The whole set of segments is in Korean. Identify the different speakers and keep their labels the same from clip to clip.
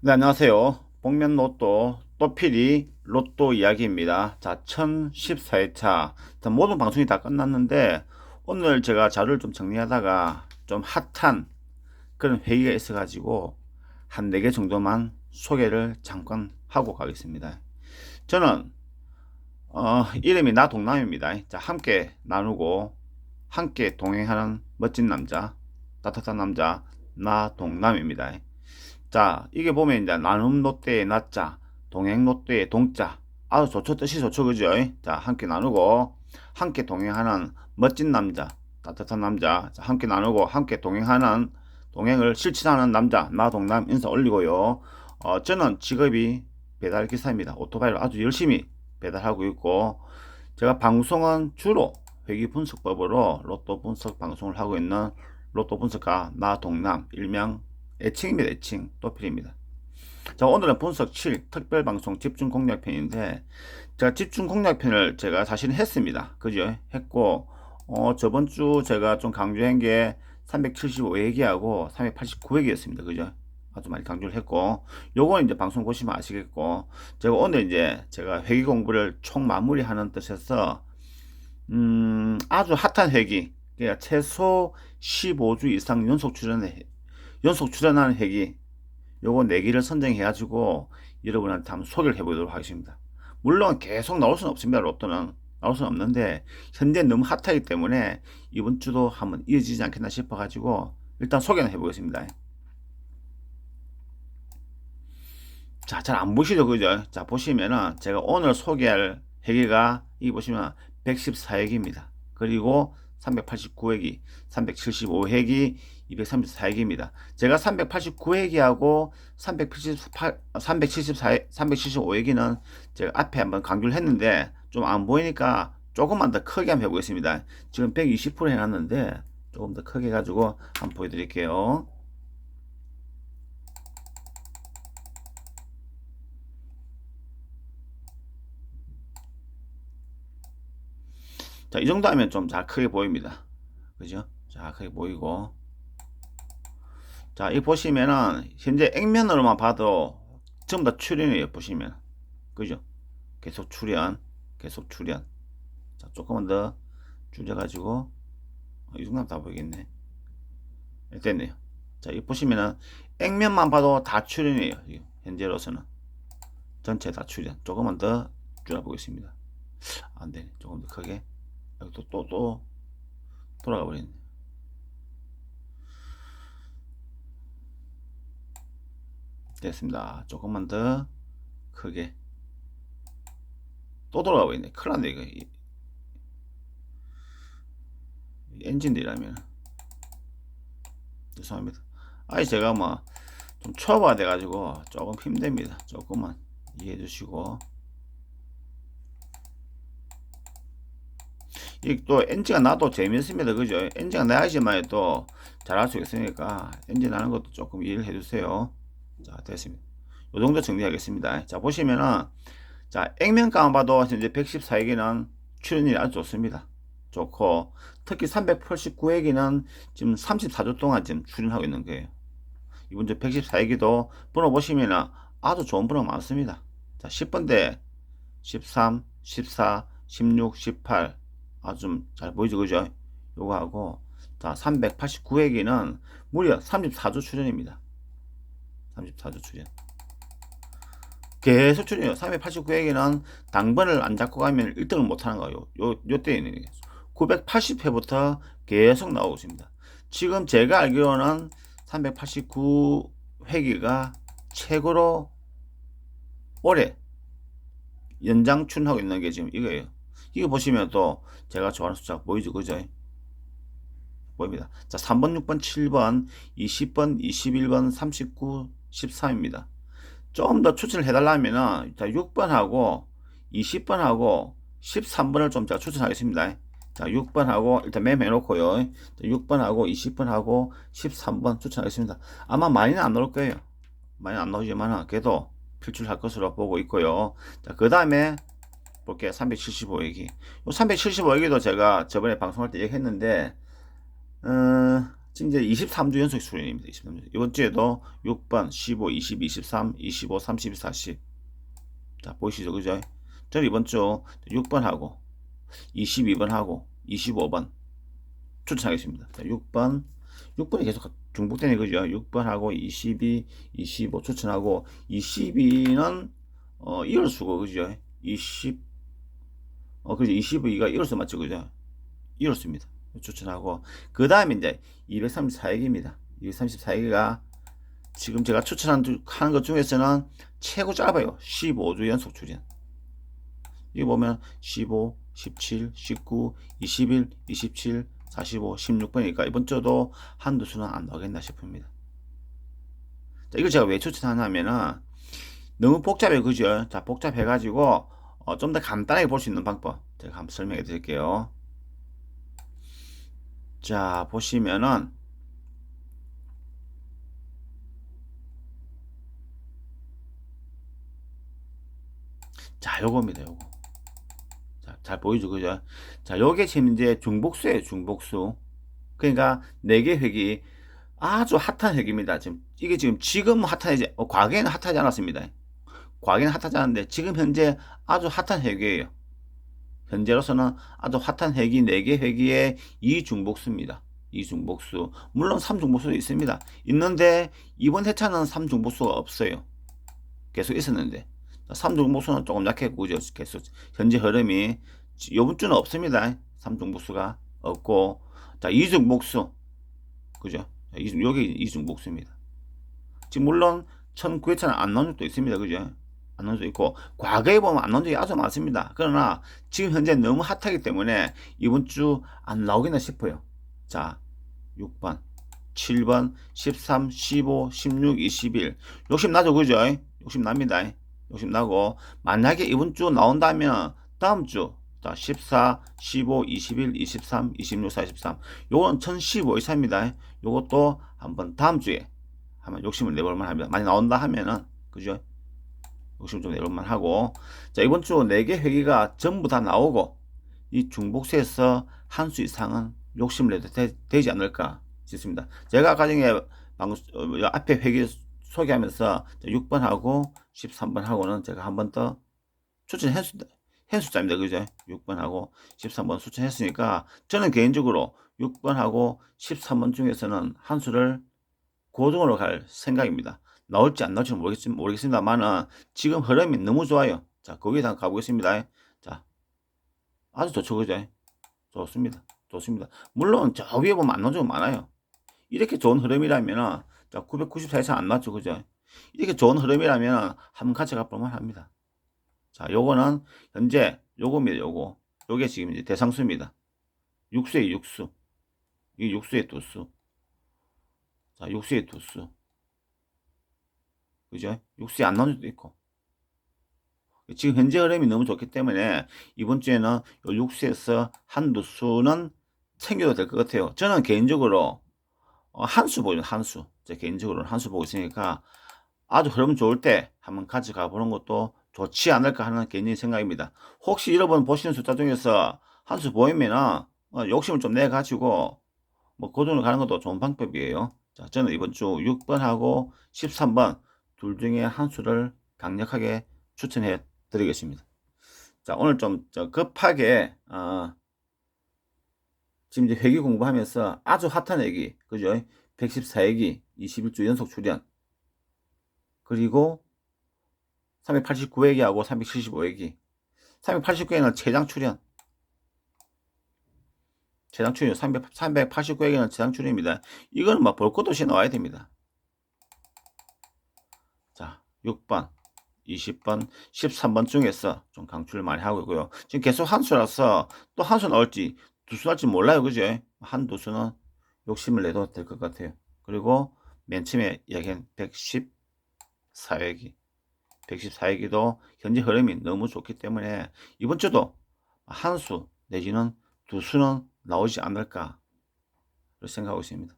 Speaker 1: 네, 안녕하세요. 복면 로또 또필이 로또 이야기입니다. 자, 1014회차. 자, 모든 방송이 다 끝났는데 오늘 제가 자료를 좀 정리하다가 좀 핫한 그런 회의가 있어가지고 한 4개 정도만 소개를 잠깐 하고 가겠습니다. 저는 어, 이름이 나 동남입니다. 자, 함께 나누고 함께 동행하는 멋진 남자, 따뜻한 남자 나 동남입니다. 자, 이게 보면 이제 나눔 롯데의 나자, 동행 롯데의 동자. 아주 좋죠. 뜻이 좋죠. 그죠? 자, 함께 나누고, 함께 동행하는 멋진 남자, 따뜻한 남자. 자, 함께 나누고, 함께 동행하는, 동행을 실천하는 남자, 나동남 인사 올리고요. 어, 저는 직업이 배달 기사입니다. 오토바이를 아주 열심히 배달하고 있고, 제가 방송은 주로 회기 분석법으로 로또 분석 방송을 하고 있는 로또 분석가 나동남, 일명 애칭입니다. 애칭. 또필입니다. 자, 오늘은 분석 7 특별 방송 집중 공략편인데 제가 집중 공략편을 제가 사실 했습니다. 그죠? 했고 어, 저번 주 제가 좀 강조한 게 375회기하고 389회기였습니다. 그죠? 아주 많이 강조를 했고 요거는 이제 방송 보시면 아시겠고 제가 오늘 이제 제가 회기 공부를 총 마무리하는 뜻에서 음, 아주 핫한 회기 그러니까 최소 15주 이상 연속 출연해 연속 출연하는 핵이 요거 4개를 선정해 가지고 여러분한테 한번 소개를 해 보도록 하겠습니다. 물론 계속 나올 수는 없습니다. 로또는 나올 수는 없는데 현재 너무 핫하기 때문에 이번 주도 한번 이어지지 않겠나 싶어 가지고 일단 소개는 해 보겠습니다. 자, 잘 안 보시죠, 그죠? 자, 보시면은 제가 오늘 소개할 회계가 이 보시면 114회기입니다. 그리고 389회기, 375회기, 234회기입니다. 제가 389회기하고 378, 374, 375회기는 제가 앞에 한번 강조를 했는데 좀 안 보이니까 조금만 더 크게 한번 해보겠습니다. 지금 120% 해놨는데 조금 더 크게 해가지고 한번 보여드릴게요. 자, 이 정도 하면 좀 잘 크게 보입니다. 그죠? 자, 크게 보이고. 자, 이 보시면은 현재 액면으로만 봐도 전부 다 출연이에요. 보시면. 그죠? 계속 출연, 계속 출연. 자, 조금만 더 줄여가지고 어, 이 정도면 다 보이겠네. 네, 됐네요. 자, 이 보시면은 액면만 봐도 다 출연이에요. 현재로서는 전체 다 출연. 조금만 더 줄여보겠습니다. 안 되네. 조금 더 크게. 또, 또, 또, 돌아가 버렸네. 됐습니다. 조금만 더 크게. 또 돌아가고 있네. 큰일 났네, 이거. 이- 엔진들이라면. 죄송합니다. 아니, 제가 뭐, 좀 초보가 돼가지고 조금 힘듭니다. 조금만 이해해 주시고. 이또 엔진가 나도 재밌습니다. 그죠? 엔진가 나야지만 또 잘할 수 있으니까 엔진 나는 것도 조금 이해를 해주세요. 자, 됐습니다. 요 정도 정리하겠습니다. 자, 보시면은, 자, 액면가만 봐도 이제 114회기는 출연이 아주 좋습니다. 좋고, 특히 389회기는 지금 34주 동안 지금 출연하고 있는 거예요. 이번 주 114회기도 번호 보시면은 아주 좋은 번호 많습니다. 자, 10번대 13, 14, 16, 18, 아주 좀 잘 보이죠, 그죠? 요거 하고, 자, 389회기는 무려 34주 출연입니다. 34주 출연. 계속 출연해요. 389회기는 당번을 안 잡고 가면 1등을 못 하는 거예요. 요, 요 때에는 980회부터 계속 나오고 있습니다. 지금 제가 알기로는 389회기가 최고로 올해 연장 출연하고 있는 게 지금 이거예요. 이거 보시면 또 제가 좋아하는 숫자 보이죠? 그죠? 보입니다. 자, 3번, 6번, 7번, 20번, 21번, 39, 13입니다. 좀 더 추천을 해달라면은, 자, 6번하고 20번하고 13번을 좀 제가 추천하겠습니다. 자, 6번하고 일단 매매해 놓고요. 6번하고 20번하고 13번 추천하겠습니다. 아마 많이는 안 나올 거예요. 많이 안 나오지만 그래도 필출할 것으로 보고 있고요. 자, 그 다음에 볼게요. 375얘기. 요 375얘기도 제가 저번에 방송할 때 얘기했는데, 어, 지금 이제 23주 연속 수련입니다. 23주. 이번 주에도 6번, 15, 20, 23, 25, 30, 40. 자, 보이시죠? 그죠? 저는 이번 주 6번 하고 22번 하고 25번 추천하겠습니다. 자, 6번, 6번이 계속 중복되네, 그죠? 6번 하고 22, 25 추천하고 22는 어, 이럴 수가, 그죠? 20, 어, 그죠? 22가 이럴 수 맞죠, 그죠? 이럴 수입니다. 추천하고 그 다음에 이제 234얘기입니다. 234얘기가 지금 제가 추천한 두- 하는 것 중에서는 최고 짧아요. 15주 연속 출연. 여기 보면 15, 17, 19, 21, 27, 45, 16번이니까 이번 주도 한두 수는 안 나오겠나 싶습니다. 자, 이걸 제가 왜 추천하냐면은 너무 복잡해요. 그죠? 자, 복잡해가지고 어, 좀 더 간단하게 볼 수 있는 방법 제가 한번 설명해 드릴게요. 자, 보시면은 자, 요겁니다. 요거. 자, 잘 보이죠? 그죠? 자, 요게 지금 이제 중복수예요. 중복수. 그러니까 4개 획이 아주 핫한 획입니다. 지금 이게 지금 지금 핫하지 어, 과거에는 핫하지 않았습니다. 과거에는 핫하지 않았는데 지금 현재 아주 핫한 획이에요. 현재로서는 아주 핫한 획이 4개 획이에 이중복수입니다. 이중복수. 물론 3중복수도 있습니다. 있는데 이번 회차는 3중복수가 없어요. 계속 있었는데 3중복수는 조금 약했고 그죠? 계속 현재 흐름이 이번 주는 없습니다. 3중복수가 없고 자 2중복수 그죠? 여기 이중복수입니다. 지금 물론 1009회차는 안 나온 적도 있습니다. 그죠? 안 나온 적도 있고 과거에 보면 안 나온 적이 아주 많습니다. 그러나 지금 현재 너무 핫하기 때문에 이번 주 안 나오겠나 싶어요. 자 6번 7번 13 15 16 21 욕심 나죠 그죠? 욕심 납니다. 욕심 나고 만약에 이번 주 나온다면 다음 주 자, 14, 15, 21, 23, 26, 43. 요건 1015 이상입니다. 요것도 한번 다음 주에 한번 욕심을 내볼 만 합니다. 많이 나온다 하면은, 그죠? 욕심 좀 내볼만 하고. 자, 이번 주 4개 회기가 전부 다 나오고, 이 중복세에서 한 수 이상은 욕심을 내도 되, 지 않을까 싶습니다. 제가 전에 방금, 어, 앞에 회기 소개하면서 6번하고 13번하고는 제가 한 번 더 추천했습니다. 한 숫자입니다. 그죠? 6번하고 13번 추천했으니까 저는 개인적으로 6번하고 13번 중에서는 한 수를 고등으로 갈 생각입니다. 나올지 안 나올지 모르겠, 모르겠습니다만은 지금 흐름이 너무 좋아요. 자, 거기에 한 가보겠습니다. 자, 아주 좋죠. 그죠? 좋습니다. 좋습니다. 물론 저 위에 보면 안적 많아요. 이렇게 좋은 흐름이라면 자, 994 이상 안 나왔죠. 그죠? 이렇게 좋은 흐름이라면 한번 가져가 볼만 합니다. 자, 요거는 현재 요겁니다. 요거. 요게 지금 이제 대상수입니다. 육수의 육수. 이 육수의 두수. 자, 육수의 두수. 그죠? 육수에 안 나온 적도 있고. 지금 현재 흐름이 너무 좋기 때문에 이번 주에는 요 육수에서 한두 수는 챙겨도 될 것 같아요. 저는 개인적으로 어, 한수 보죠, 한수. 제 개인적으로는 한수 보고 있으니까 아주 흐름 좋을 때 한번 가져가 보는 것도 좋지 않을까 하는 개인적인 생각입니다. 혹시 여러분 보시는 숫자 중에서 한 수 보이면은 어, 욕심을 좀 내 가지고 뭐 고정을 가는 것도 좋은 방법이에요. 자, 저는 이번 주 6번하고 13번 둘 중에 한 수를 강력하게 추천해 드리겠습니다. 자, 오늘 좀 급하게 어, 지금 이제 회기 공부하면서 아주 핫한 얘기, 그죠? 114얘기, 21주 연속 출연, 그리고 389회기하고 375회기. 389회기는 최장 출연. 최장 출연. 300, 389회기는 최장 출연입니다. 이거는 막 볼 것도 없이 나와야 됩니다. 자, 6번, 20번, 13번 중에서 좀 강추를 많이 하고 있고요. 지금 계속 한 수라서 또 한 수 나올지 두 수 나올지 몰라요. 그죠? 한 두 수는 욕심을 내도 될 것 같아요. 그리고 맨 처음에 이야기한 114회기. 114회기도 현재 흐름이 너무 좋기 때문에 이번 주도 한 수 내지는 두 수는 나오지 않을까 생각하고 있습니다.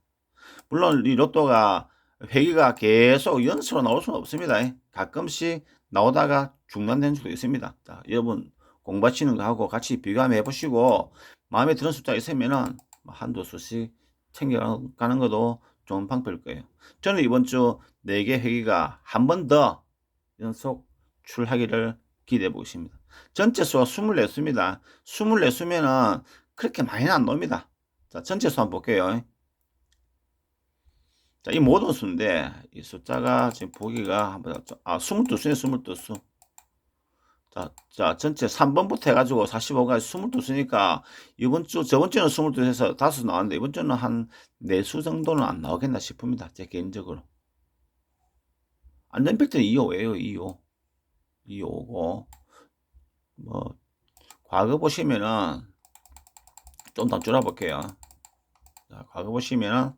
Speaker 1: 물론 이 로또가 회기가 계속 연속으로 나올 수는 없습니다. 가끔씩 나오다가 중단된 수도 있습니다. 자, 여러분 공부하시는 거 하고 같이 비교하면 해보시고 마음에 드는 숫자 있으면은 한두 수씩 챙겨가는 것도 좋은 방법일 거예요. 저는 이번 주 4개 회기가 한 번 더 연속 출하기를 기대해 보고 있습니다. 전체 수가 24수입니다. 24수면은 그렇게 많이는 안 나옵니다. 자, 전체 수 한번 볼게요. 자, 이 모든 수인데, 이 숫자가 지금 보기가 한번, 아, 22수네, 22수. 자, 자, 전체 3번부터 해가지고 45까지 22수니까, 이번 주, 저번 주는 22수에서 5수 나왔는데, 이번 주는 한 4수 정도는 안 나오겠나 싶습니다. 제 개인적으로. 안전팩트는 2호예요, 2호. 2호고, 뭐, 과거 보시면은, 좀 더 줄여볼게요. 자, 과거 보시면은,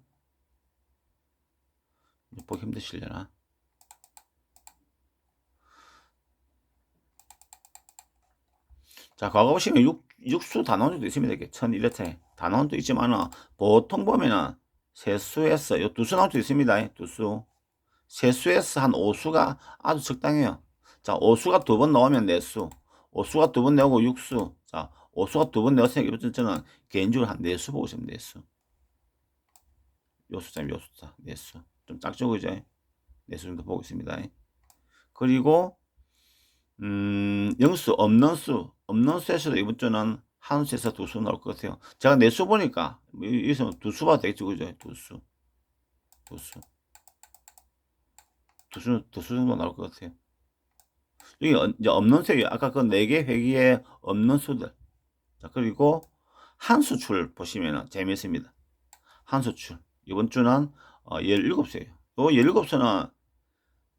Speaker 1: 보기 힘드시려나? 자, 과거 보시면 6, 육수 단원도 있습니다. 이렇게 1001회차에. 단원도 있지만은, 보통 보면은, 세수에서, 요 두수 나올 수 있습니다. 두수. 세수에서 한 5수가 아주 적당해요. 자, 5수가 두 번 나오면 4수. 5수가 두 번 나오고 6수. 자, 5수가 두 번 나왔으니까 이번 저는 개인적으로 한 4수 보고 있습니다. 4수. 요 숫자, 요 숫자, 4수. 좀 작죠, 그죠? 4수 정도 보고 있습니다. 그리고, 음, 영수, 없는 수. 없는 수에서도 이번 주는 한 수에서 두 수 나올 것 같아요. 제가 4수 보니까, 뭐 여기서 두수 봐도 되겠죠, 그죠? 두 수. 두 수. 두 수, 두 수 정도 나올 것 같아요. 여기 어- 이제 없는 수요. 아까 그 네 개 회기에 없는 수들. 자, 그리고 한 수출 보시면 재미있습니다. 한 수출. 이번 주는 어, 17수예요. 요 17수는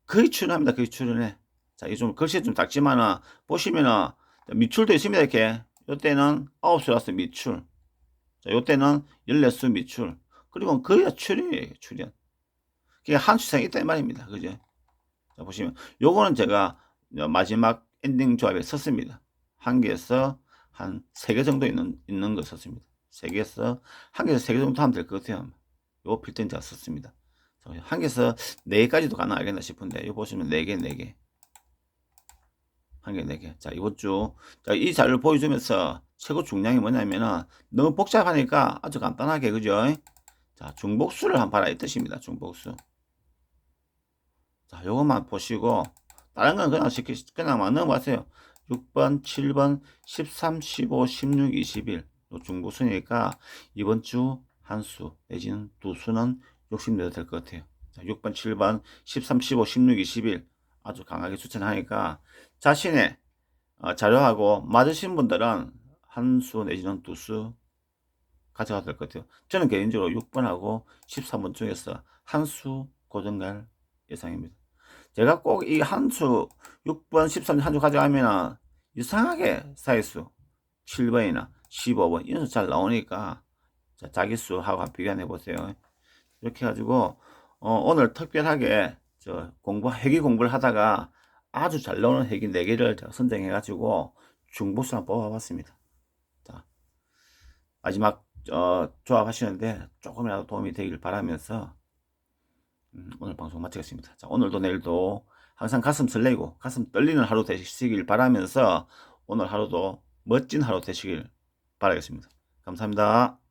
Speaker 1: 거의 출연합니다. 거의 출연해. 자, 이좀 글씨 좀 작지만은 보시면은 미출도 있습니다. 이렇게. 요때는 9수 왔어 미출. 자, 요때는 14수 미출. 그리고 거의 다 출연이에요. 출연. 그게 한 수상이 있다 이 말입니다. 그죠? 자, 보시면 요거는 제가 마지막 엔딩 조합에 썼습니다. 한 개에서 한 세 개 정도 있는, 있는 거 썼습니다. 세 개에서, 한 개에서 세 개 정도 하면 될 것 같아요. 요 필터는 제가 썼습니다. 한 개에서 네 개까지도 가능하겠나 싶은데, 요 보시면 네 개, 네 개. 한 개, 네 개. 자, 이번 주, 자, 이 자료를 보여주면서 최고 중량이 뭐냐면은, 너무 복잡하니까 아주 간단하게, 그죠? 자, 중복수를 한 봐라. 이 뜻입니다. 중복수. 자, 요것만 보시고, 다른 건 그냥 쉽게, 그냥 막 넘어가세요. 6번, 7번, 13, 15, 16, 21. 요 중복수니까 이번 주 한 수, 내지는 두 수는 욕심내도 될 것 같아요. 자, 6번, 7번, 13, 15, 16, 21. 아주 강하게 추천하니까 자신의 어, 자료하고 맞으신 분들은 한 수 내지는 두 수 가져가도 될 것 같아요. 저는 개인적으로 6번하고 13번 중에서 한 수 고정갈 예상입니다. 제가 꼭 이 한 수, 6번, 13번 한 수 가져가면 이상하게 사이수 7번이나 15번 이런 수 잘 나오니까 자, 자기 수하고 비교해 보세요. 이렇게 해가지고 어, 오늘 특별하게 저 공부 회기 공부를 하다가 아주 잘 나오는 회기 4개를 제가 선정해가지고 중복수 한번 뽑아봤습니다. 자, 마지막 어, 조합하시는데 조금이라도 도움이 되길 바라면서 음, 오늘 방송 마치겠습니다. 자, 오늘도 내일도 항상 가슴 설레고 가슴 떨리는 하루 되시길 바라면서 오늘 하루도 멋진 하루 되시길 바라겠습니다. 감사합니다.